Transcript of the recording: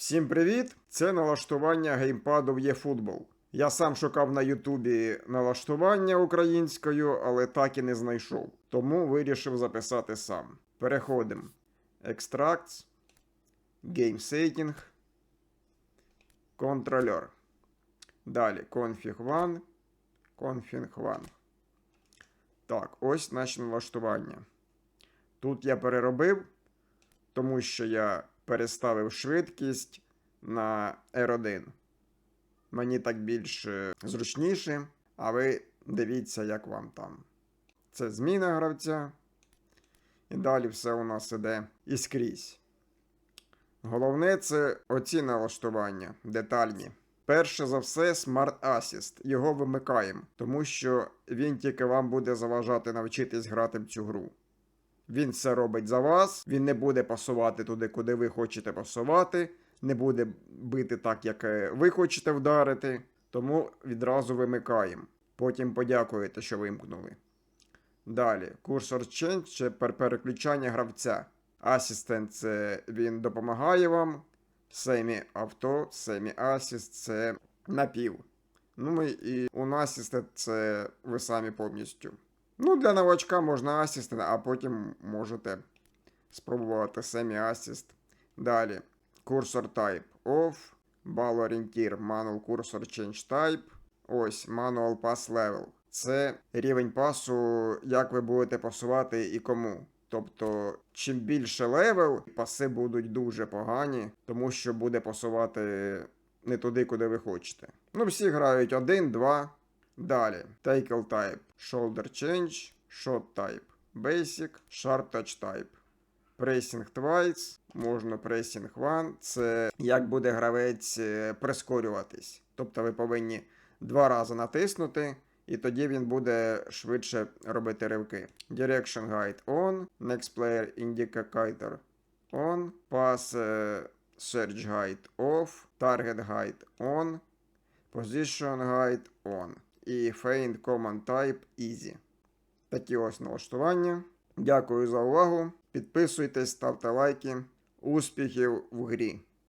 Всім привіт! Це налаштування геймпаду в eFootball. Я сам шукав на Ютубі налаштування українською, але так і не знайшов. Тому вирішив записати сам. Переходимо. Extracts, Game Setting, Контрольор. Далі Config 1, Config 1. Так, ось наші налаштування. Тут я переробив, тому що я переставив швидкість на R1. Мені так більш е, зручніше, а ви дивіться, як вам там. Це зміна гравця. І далі все у нас іде і скрізь. Головне це оці налаштування детальні. Перше за все, Smart Assist. Його вимикаємо, тому що він тільки вам буде заважати навчитись грати в цю гру. Він все робить за вас, він не буде пасувати туди, куди ви хочете пасувати, не буде бити так, як е, ви хочете вдарити. Тому відразу вимикаємо. Потім подякуєте, що вимкнули. Далі, курсор Change це переключання гравця. Асістент це він допомагає вам. Семі авто, семі асіст це напів. Ну і у асістент це ви самі повністю. Ну, для новачка можна асістент, а потім можете спробувати семі асіст. Далі. Курсор Type Off, орієнтір, Manual Cursor Change Type. Ось Manual Pass Level. Це рівень пасу, як ви будете пасувати і кому. Тобто, чим більше левел, паси будуть дуже погані, тому що буде пасувати не туди, куди ви хочете. Ну, всі грають один, два. Далі. Tackle Type, Shoulder Change, Shot Type, Basic, Sharp Touch Type. Pressing Twice, можна Pressing One. Це як буде гравець е, прискорюватись. Тобто ви повинні два рази натиснути, і тоді він буде швидше робити ривки. Direction Guide On, Next Player Indicator On, Pass е, Search Guide Off, Target Guide On, Position Guide On і Feint Command Type Easy. Такі ось налаштування. Дякую за увагу. Підписуйтесь, ставте лайки. Успіхів в грі!